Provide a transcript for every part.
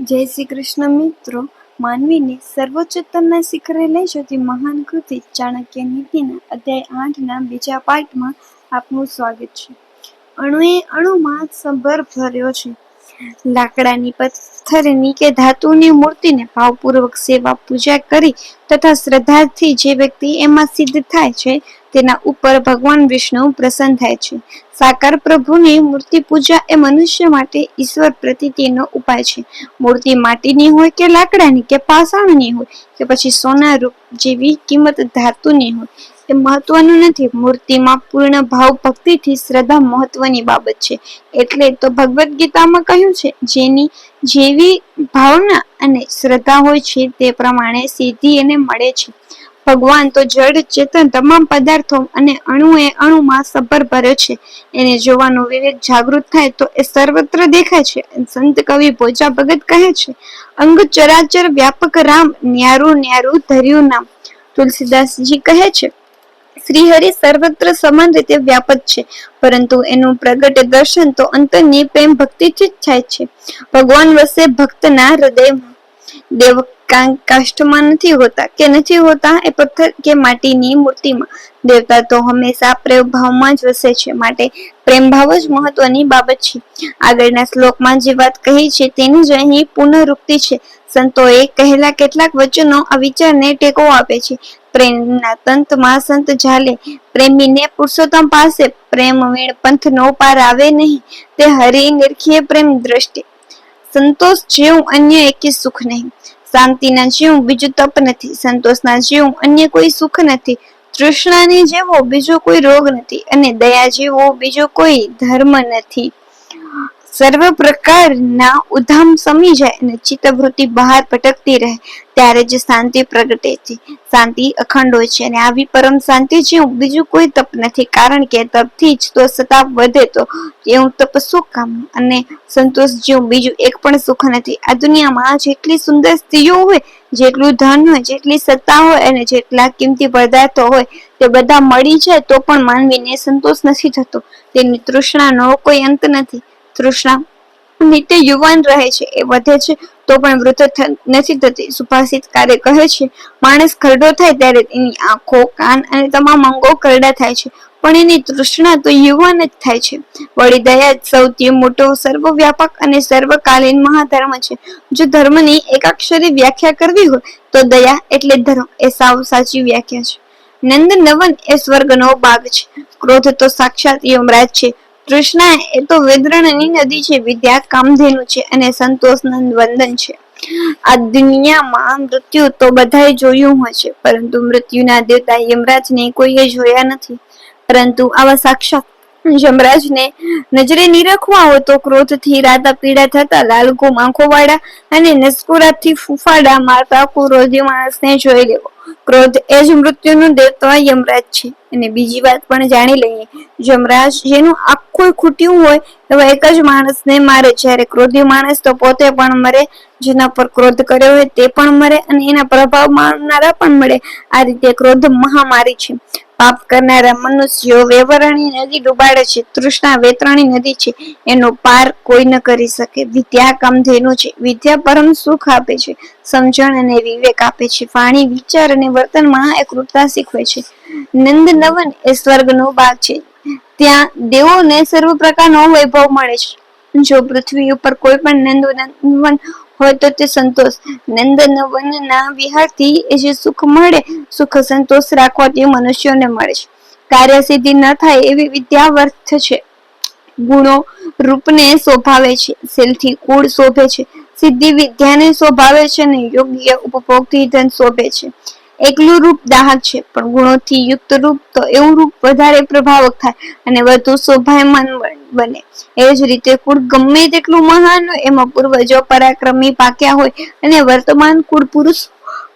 જય શ્રી કૃષ્ણ મિત્રો. માનવીને સર્વોચ્ચતમના શિખરે લઈ જતી મહાન કૃતિ ચાણક્ય નીતિના અધ્યાય આઠના બીજા પાઠમાં આપનું સ્વાગત છે. અણુએ અણુમાં સંભર ભર્યો છે. લાકડાની પથ્થરની કે ધાતુની મૂર્તિને ભાવપૂર્વક સેવા, પૂજા કરી તથા શ્રદ્ધાથી જે વ્યક્તિ એમાં સિદ્ધ થાય છે, તેના ઉપર ભગવાન વિષ્ણુ પ્રસન્ન થાય છે. સાકાર પ્રભુની મૂર્તિ પૂજા એ મનુષ્ય માટે ઈશ્વર પ્રતીતિનો ઉપાય છે. મૂર્તિ માટીની હોય કે લાકડાની કે પાષાણની હોય કે પછી સોના રૂપ જેવી કિંમત ધાતુની હોય. એ મહત્વનું નથી. મૂર્તિમાં પૂર્ણ ભાવ ભક્તિથી શ્રદ્ધા મહત્વની બાબત છે. એટલે તો ભગવદ્ ગીતામાં કહ્યું છે, જેની જેવી ભાવના અને શ્રદ્ધા હોય છે તે પ્રમાણે સિદ્ધિ એને મળે છે. ભગવાન તો જડ ચેતન તમામ પદાર્થો અને અણુએ અણુમાં સભર ભર્યો છે. એને જોવાનો વિવેક જાગૃત થાય તો એ સર્વત્ર દેખાય છે. સંત કવિ ભોજા ભગત કહે છે, અંગ ચરાચર વ્યાપક રામ, ન્યારું ન્યારું ધર્યું નામ. તુલસીદાસજી કહે છે શ્રીહરિ સર્વત્ર સમાન રીતે વ્યાપક છે, પરંતુ એનું પ્રગટ દર્શન તો અંતરની પ્રેમ ભક્તિથી જ થાય છે. ભગવાન વસે ભક્તના હૃદયમાં. દેવ કાષ્ટમાં નથી હોતા કે નથી હોતા એ પથ્થર કે માટીની મૂર્તિમાં. દેવતા તો હંમેશા પ્રેમ ભાવમાં જ વસે છે, માટે પ્રેમ ભાવ જ મહત્વની બાબત છે. આગળના શ્લોકમાં જે વાત કહી છે તેની જ અહીં પુનરુક્તિ છે. સંતોએ કહેલા કેટલાક વચનો આ વિચારને ટેકો આપે છે. પ્રેમના તંતમાં સંત ઝાલે, પ્રેમીને પુરુષોત્તમ પાસે પ્રેમ વીણ પંથ નો પાર આવે નહીં. તે હરિ નિરખીય પ્રેમ દ્રષ્ટિ. સંતોષ જેવું અન્ય એકે સુખ નહીં. શાંતિના જેવું બીજું તપ નથી. સંતોષના જેવું અન્ય કોઈ સુખ નથી. તૃષ્ણાની જેવો બીજો કોઈ રોગ નથી. અને દયા જેવો બીજો કોઈ ધર્મ નથી. સર્વ પ્રકારના ઉધામ સમી જાય અને ચિત્તવૃત્તિ બહાર ભટકતી રહે, ત્યારે જ શાંતિ પ્રગટે છે. શાંતિ અખંડ હોય છે અને આવી પરમ શાંતિ જેવું બીજું કોઈ તપ નથી. કારણ કે તપથી જ તો સતાપ વધે તો એવું તપ શું કામ? અને સંતોષ જેવું બીજું એક પણ સુખ નથી. આ દુનિયામાં જેટલી સુંદર સ્ત્રીઓ હોય, જેટલું ધન હોય, જેટલી સત્તા હોય અને જેટલા કિંમતી પદાર્થો હોય, તે બધા મળી જાય તો પણ માનવીને સંતોષ નથી થતો. તેની તૃષ્ણાનો કોઈ અંત નથી. તૃષ્ણા. નિત્ય યુવાન રહે છે, એ વધે છે, તો પણ વૃદ્ધ નથી થતી. સુભાષિત કાર્ય કહે છે, માણસ ખરડો થાય ત્યારે એની આંખો, કાન અને તમામ અંગો કરડા થાય છે, પણ એની તૃષ્ણા તો યુવાન જ થાય છે. વળી દયા સૌથી મોટો, સર્વવ્યાપક અને સર્વકાલીન મહાધર્મ છે. જો ધર્મની એકાક્ષરી વ્યાખ્યા કરવી હોય, તો દયા એટલે ધર્મ. એ સાવ સાચી વ્યાખ્યા છે. નંદ નવન એ સ્વર્ગનો ભાગ છે. ક્રોધ તો સાક્ષાત યમરાજ છે. તૃષ્ણા એ તો વેદ્રણની નદી છે, વિદ્યા કામધેનુ છે અને સંતોષ વંદન છે. આ દુનિયામાં મૃત્યુ તો બધાએ જોયું છે, પરંતુ મૃત્યુના દેવતા યમરાજને કોઈએ જોયા નથી. પરંતુ આવા સાક્ષાત યમરાજને નજરે નિરખવા હતો ક્રોધથી રાતા પીડા થતા લાલગુ આંખો વાળા અને નસકોરાથી ફૂફાડા મારતા ક્રોધી માણસને જોઈ લેવો. ક્રોધ એ જ મૃત્યુનું દેવતા યમરાજ છે. અને બીજી વાત પણ જાણી લઈએ. યમરાજ જેનું આખું ખૂટ્યું હોય એવા એક જ માણસને મારે. જ્યારે ક્રોધી માણસ તો પોતે પણ મરે. જેના પર ક્રોધ કર્યો હોય તે પણ મરે અને એના પ્રભાવ મારનારા પણ મળે. આ રીતે ક્રોધ મહામારી છે. પાપ કરનારા મનુષ્યો વેવરણી નદી ડૂબાડે છે. તૃષ્ણા વેતરણી નદી છે. એનો પાર કોઈ ન કરી શકે. વિદ્યા કામધેનુ છે. વિદ્યા પરમ સુખ આપે છે. સમજણ અને વિવેક આપે છે. વાણી, વિચાર અને વર્તનમાં એકરૂપતા શીખવે છે. નંદ નવન એ સ્વર્ગનો ભાગ છે. ત્યાં દેવોને સર્વ પ્રકારનો વૈભવ મળે છે. જો પૃથ્વી ઉપર કોઈ પણ નંદનવન હોય તો તે સંતોષ. નંદનવનના વિહારથી એ જે સુખ મળે, સુખ સંતોષ રાખવાથી મનુષ્યોને મળે છે. કાર્ય સિદ્ધિ ન થાય એવી વિદ્યા વર્થ છે. ગુણો રૂપને શોભાવે છે, શીલથી કુળ શોભે છે. સિદ્ધિ વિદ્યાને શોભાવે છે અને યોગ્ય ઉપભોગથી ધન શોભે છે. એકલું રૂપ દાહક છે, પણ ગુણોથી યુક્ત રૂપ તો એવું રૂપ વધારે પ્રભાવક થાય અને વધુ શોભાયમાન બને. એ જ રીતે કુળ ગમે તેટલું મહાન હોય, એમાં પૂર્વજો પરાક્રમી પાક્યા હોય અને વર્તમાન કુળ પુરુષ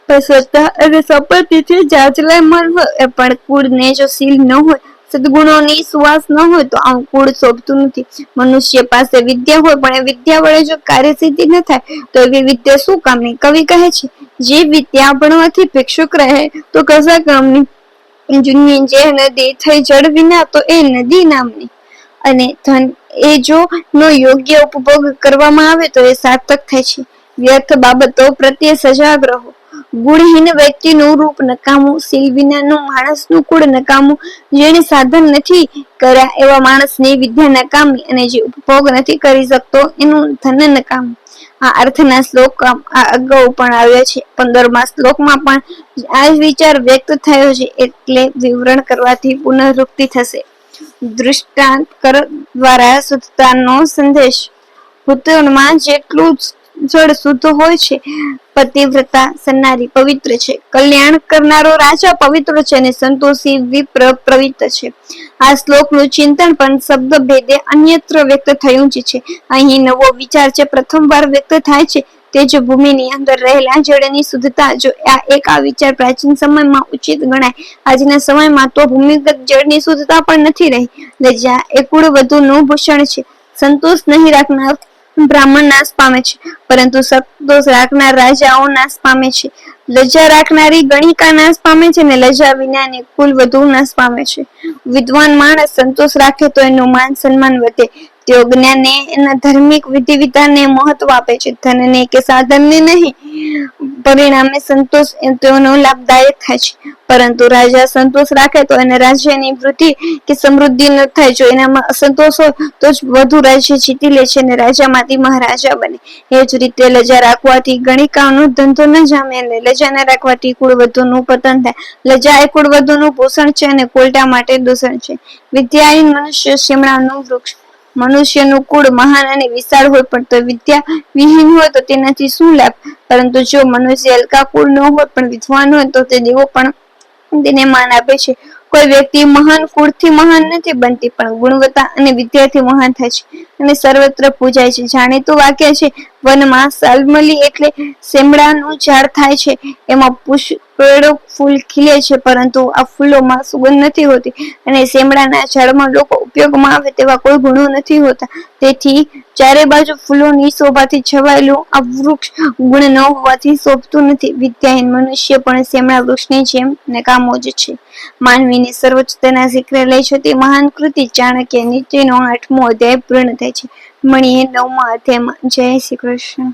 શ્રદ્ધા અને સંપત્તિથી જાચલાયમાન હોય. પણ કુળને જો શીલ ન હોય, સદગુણોની સુવાસ ન હોય, તો આમ કુળ શોભતું નથી. મનુષ્ય પાસે વિદ્યા હોય, પણ એ વિદ્યા વડે જો કાર્યસિદ્ધિ ન થાય, તો એવી વિદ્યા શું કામની? કવિ કહે છે, જે વિદ્યા ભણવાથી ભિક્ષુક રહે, તો કશા કામની? જુની જે નદી થઈ જળ વિના, તો એ નદી નામની. અને ધન એ જો નો યોગ્ય ઉપભોગ કરવામાં આવે તો એ સાર્થક થાય છે. વ્યર્થ બાબતો પ્રત્યે સજાગ રહો. ગુણહીન વ્યક્તિનું રૂપ નકામું, શીલ વિનાનું માણસનું કુળ નકામું જેને સાધન નથી કર્યા એવા માણસની વિદ્યા નકામી અને જે ઉપભોગ નથી કરી શકતો એનું ધન નકામું. આ અર્થના શ્લોક આ અગાઉ પણ આવ્યા છે. પંદરમા શ્લોકમાં પણ આ વિચાર વ્યક્ત થયો છે. એટલે વિવરણ કરવાથી પુનરુક્તિ થશે. દૃષ્ટાંત કર દ્વારા શુદ્ધતાનો સંદેશ. ભૂતોમાં જેટલું જળ શુદ્ધ હોય છે, પતિવ્રતા સન્નારી પવિત્ર છે. કલ્યાણ કરનારો રાજા પવિત્ર છે અને સંતોષી વિપ્ર પવિત્ર છે. આ શ્લોકનું ચિંતન પણ શબ્દ ભેદે અન્યત્ર વ્યક્ત થયું જ છે. અહીં નવો વિચાર છે પ્રથમવાર વ્યક્ત થાય છે તે જ ભૂમિની અંદર રહેલા જળની શુદ્ધતા જો આ એક આ વિચાર પ્રાચીન સમયમાં ઉચિત ગણાય. આજના સમયમાં તો ભૂમિગત જળની શુદ્ધતા પણ નથી રહી. લજ્જા, એ કુળ વધુનું ભૂષણ છે. સંતોષ નહીં રાખનાર બ્રાહ્મણ નાશ પામે છે, પરંતુ સંતોષ રાખનાર રાજાઓ નાશ પામે છે. લજ્જા રાખનારી ગણિકા નાશ પામે છે ને લજ્જા વિનાની કુલ વધુ નાશ પામે છે. વિદ્વાન માણસ સંતોષ રાખે તો એનું માન સન્માન વધે. તેઓ જ્ઞાનને એના ધાર્મિક વિધિ વિધાનને મહત્વ આપે છે. ધનને કે સાધનને નહીં. પરિણામે સંતોષ તેઓનો લાભદાયક થાય છે. પરંતુ રાજા સંતોષ રાખે તો એને રાજ્યની વૃદ્ધિ કે સમૃદ્ધિ ન થાય. જો એનામાં અસંતોષ હોય તો જ વધુ રાજ્ય જીતી લે છે અને રાજામાંથી મહારાજા બને. એ જ રીતે લજા રાખવાથી ગણિકાનો ધંધો ન જામે અને લજા ન રાખવાથી કુળવધુનું પતન થાય. લજા એ કુળવધુનું પોષણ છે અને કોલટા માટે દૂષણ છે. વિદ્યાહીન મનુષ્ય શિમળાનું વૃક્ષ મનુષ્યનું કુળ મહાન અને વિશાળ હોય પણ તો વિદ્યા વિહીન હોય તો તેનાથી શું લાભ? પરંતુ જો મનુષ્ય હલકા કુળ ન હોય પણ વિદ્વાન હોય તો તે દેવો પણ તેને માન આપે છે. કોઈ વ્યક્તિ મહાન, કુળથી મહાન નથી બનતી, પણ ગુણવત્તા અને વિદ્યાથી મહાન થાય છે અને સર્વત્ર પૂજાય છે. જાણીતું વાક્ય છે, વનમાં સાલમલી એટલે શેમડાનું ઝાડ થાય છે. એમાં પુષ્પળો ફૂલ ખીલે છે, પરંતુ આ ફૂલોમાં સુગંધ નથી હોતી અને શેમડાના ઝાડમાં લોકો ઉપયોગમાં આવે તેવા કોઈ ગુણો નથી હોતા. તેથી ચારે બાજુ ફૂલોની શોભાથી છવાયેલું આ વૃક્ષ ગુણ ન હોવાથી શોભતું નથી. વિદ્યાહીન મનુષ્ય પણ શેમડા વૃક્ષની જેમ નકામો જ છે. માનવીને સર્વોચ્ચતાના શિખરે લઈ જતી મહાન કૃતિ ચાણક્ય નીતિનો આઠમો અધ્યાય પૂર્ણ થાય છે. મળીએ નવમા અધ્યાયમાં જય શ્રી કૃષ્ણ.